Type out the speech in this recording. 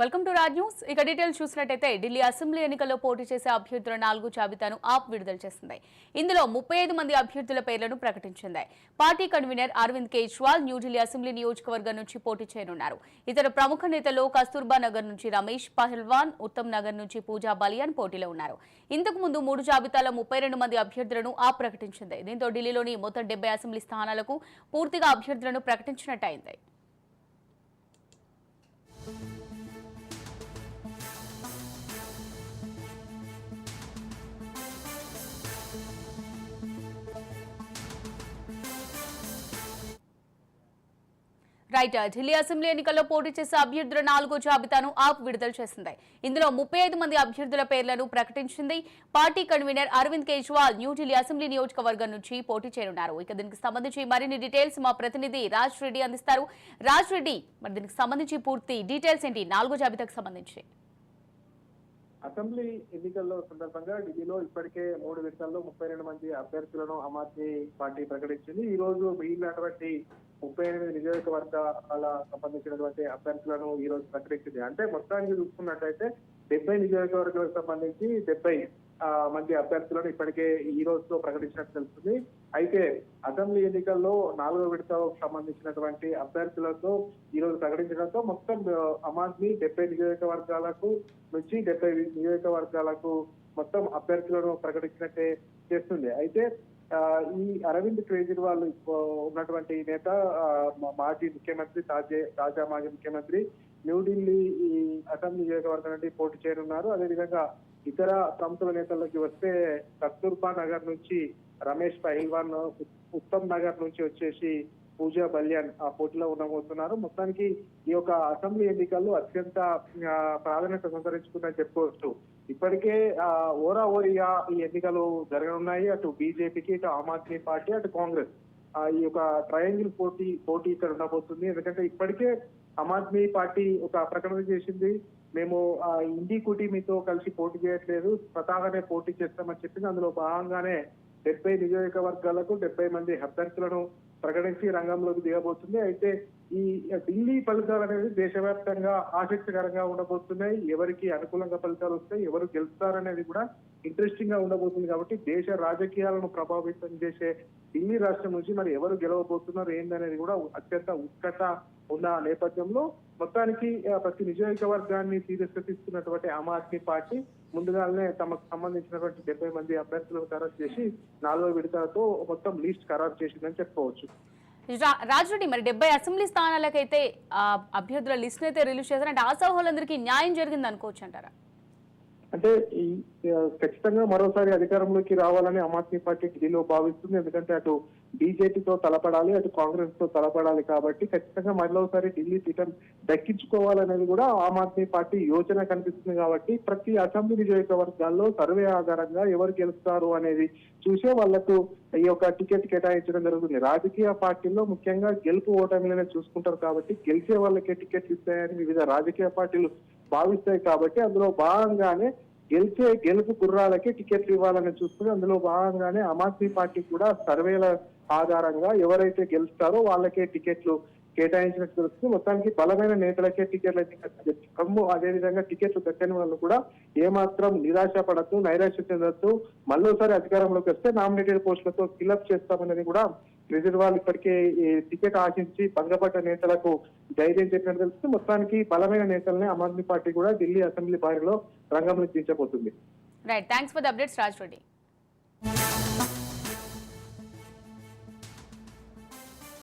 Welcome to Raj news ఇక details చూసినట్టయితే Delhi assembly ఎన్నికల్లో పోటీ చేసే అభ్యర్థుల నాలుగు జాబితాను ఆప్ విడుదల చేసింది. ఇందులో ముప్పై ఐదు మంది అభ్యర్థుల పేర్లను ప్రకటించింది. Party convener Arvind Kejriwal New Delhi assembly నియోజకవర్గం నుంచి పోటీ చేయనున్నారు. ఇతర ప్రముఖ నేతలు కస్తూర్బా నగర్ నుంచి రమేష్ పహల్వాన్ ఉత్తమ్ నగర్ నుంచి పూజా బలియాన్ పోటీలో ఉన్నారు. ఇంతకు ముందు మూడు జాబితాల ముప్పై రెండు మంది అభ్యర్థులను ఆప్ ప్రకటించింది. దీంతో ఢిల్లీలోని మొత్తం డెబ్బై అసెంబ్లీ స్థానాలకు పూర్తిగా అభ్యర్థులను ప్రకటించినట్టయింది. రైట్ ఢిల్లీ అసెంబ్లీ ఎన్నికల్లో పోటీ చేసే అభ్యర్థుల నాలుగో జాబితాను ఆప్ విడుదల చేసింది. ఇందులో ముప్పై ఐదు మంది అభ్యర్థుల పేర్లను ప్రకటించింది. Party convener Arvind Kejriwal New Delhi assembly నియోజకవర్గం నుంచి పోటీ చేయనున్నారు. ఇక దీనికి సంబంధించి మరిన్ని డీటెయిల్స్ మా ప్రతినిధి రాజ్ రెడ్డి అందిస్తారు. రాజ్ రెడ్డి మరి దీనికి సంబంధించి పూర్తి డీటెయిల్స్ ఏంటి? నాలుగో జాబితాకు సంబంధించి. అసెంబ్లీ ఎన్నికల్లో సందర్భంగా ఢిల్లీలో ఇప్పటికే మూడు విడతల్లో ముప్పై రెండు మంది అభ్యర్థులను ఆమ్ ఆద్మీ పార్టీ ప్రకటించింది. ఈ రోజు మిగిలినటువంటి ముప్పై ఎనిమిది నియోజకవర్గాల సంబంధించినటువంటి అభ్యర్థులను ఈ రోజు ప్రకటించింది. అంటే మొత్తానికి చూసుకున్నట్టయితే డెబ్బై నియోజకవర్గాలకు సంబంధించి డెబ్బై మంది అభ్యర్థులను ఇప్పటికే ఈ రోజుతో ప్రకటించినట్టు తెలుస్తుంది. అయితే అసెంబ్లీ ఎన్నికల్లో నాలుగో విడతకు సంబంధించినటువంటి అభ్యర్థులతో ఈ రోజు ప్రకటించడంతో మొత్తం ఆ, ఆమ్ ఆద్మీ డెబ్బై నియోజకవర్గాలకు నుంచి డెబ్బై నియోజకవర్గాలకు మొత్తం అభ్యర్థులను ప్రకటించినట్టే చేస్తుంది. అయితే ఈ అరవింద్ కేజ్రీవాల్ ఉన్నటువంటి నేత మా- మాజీ ముఖ్యమంత్రి తాజా తాజా మాజీ ముఖ్యమంత్రి న్యూఢిల్లీ ఈ అసెంబ్లీ నియోజకవర్గం నుండి పోటీ చేయనున్నారు. అదేవిధంగా ఇతర సంస్థల నేతల్లోకి వస్తే కస్తూర్బా నగర్ నుంచి రమేష్ పహిల్వాన్ ఉత్తమ్ నగర్ నుంచి వచ్చేసి పూజా బల్యాన్ ఆ పోటీలో ఉండబోతున్నారు. మొత్తానికి ఈ యొక్క అసెంబ్లీ ఎన్నికల్లో అత్యంత ప్రాధాన్యత సంతరించుకుందని చెప్పుకోవచ్చు. ఇప్పటికే ఆ, ఓరా ఓరియా ఈ ఎన్నికలు జరగనున్నాయి. అటు బీజేపీకి ఇటు ఆమ్ ఆద్మీ పార్టీ అటు కాంగ్రెస్. ఆ, ఈ యొక్క ట్రయాంగిల్ పోటీ పోటీ ఇక్కడ ఉండబోతుంది. ఎందుకంటే ఇప్పటికే ఆమ్ ఆద్మీ పార్టీ ఒక ప్రకటన చేసింది. మేము ఆ, ఇండి కూటమితో కలిసి పోటీ చేయట్లేదు. స్వతహాగానే పోటీ చేస్తామని చెప్పింది అందులో భాగంగానే డెబ్బై నియోజకవర్గాలకు డెబ్బై మంది అభ్యర్థులను ప్రకటించి రంగంలోకి దిగబోతుంది. అయితే ఈ ఢిల్లీ ఫలితాలు అనేది దేశవ్యాప్తంగా ఆసక్తికరంగా ఉండబోతున్నాయి. ఎవరికి అనుకూలంగా ఫలితాలు వస్తాయి ఎవరు గెలుస్తారనేది కూడా ఇంట్రెస్టింగ్గా ఉండబోతుంది కాబట్టి దేశ రాజకీయాలను ప్రభావితం చేసే ఢిల్లీ రాష్ట్రం నుంచి మరి ఎవరు గెలవబోతున్నారు ఏందనేది కూడా అత్యంత ఉత్కట ఉన్న నేపథ్యంలో మొత్తానికి ప్రతి నియోజకవర్గాన్ని సీరియస్గా తీసుకున్నటువంటి ఆమ్ ఆద్మీ పార్టీ ముందుగానే తమకు సంబంధించినటువంటి డెబ్బై మంది అభ్యర్థులను ఖరారు చేసి నాలుగో విడతలతో మొత్తం లీస్ట్ ఖరారు చేసిందని చెప్పుకోవచ్చు. రాజుడి మరి డెబ్బై అసెంబ్లీ స్థానాలకైతే ఆ, అభ్యర్థుల లిస్ట్ అయితే రిలీజ్ చేశారు అంటే ఆశాహులందరికీ న్యాయం జరిగింది అనుకోవచ్చు అంటారా అంటే ఈ ఖచ్చితంగా మరోసారి అధికారంలోకి రావాలని ఆమ్ ఆద్మీ పార్టీ ఢిల్లీలో భావిస్తుంది. ఎందుకంటే అటు బీజేపీతో తలపడాలి అటు కాంగ్రెస్తో తలపడాలి కాబట్టి ఖచ్చితంగా మరోసారి ఢిల్లీ సీటం దక్కించుకోవాలనేది కూడా ఆమ్ ఆద్మీ పార్టీ యోచన కనిపిస్తుంది కాబట్టి ప్రతి అసెంబ్లీ నియోజకవర్గాల్లో సర్వే ఆధారంగా ఎవరు గెలుస్తారు అనేది చూసే వాళ్ళకు ఈ యొక్క టికెట్ కేటాయించడం జరుగుతుంది. రాజకీయ పార్టీల్లో ముఖ్యంగా గెలుపు ఓటమిలనే చూసుకుంటారు కాబట్టి గెలిచే వాళ్ళకే టికెట్ ఇస్తాయని వివిధ రాజకీయ పార్టీలు భావిస్తాయి కాబట్టి అందులో భాగంగానే గెలిచే గెలుపు గుర్రాలకి టికెట్లు ఇవ్వాలని చూస్తుంది. అందులో భాగంగానే ఆమ్ ఆద్మీ పార్టీ కూడా సర్వేల ఆధారంగా ఎవరైతే గెలుస్తారో వాళ్ళకే టికెట్లు కేటాయించినట్టు తెలుస్తుంది. మొత్తానికి బలమైన నేతలకే టికెట్లు అయితే కమ్ము అదేవిధంగా టికెట్లు దక్కని వాళ్ళు కూడా ఏమాత్రం నిరాశ పడద్దు నైరాశ్య చెందొద్దు. మళ్ళీసారి అధికారంలోకి వస్తే నామినేటెడ్ పోస్టులతో ఫిల్అప్ చేస్తామనేది కూడా కేజ్రీవాల్ ఇప్పటికే ఈ టికెట్ ఆశించి భంగపడ్డ నేతలకు ధైర్యం చెప్పినట్టు తెలుస్తుంది. మొత్తానికి బలమైన నేతలనే ఆమ్ ఆద్మీ పార్టీ కూడా ఢిల్లీ అసెంబ్లీ బారిలో రంగంలో దించబోతుంది. Right thanks for the updates Raj Reddy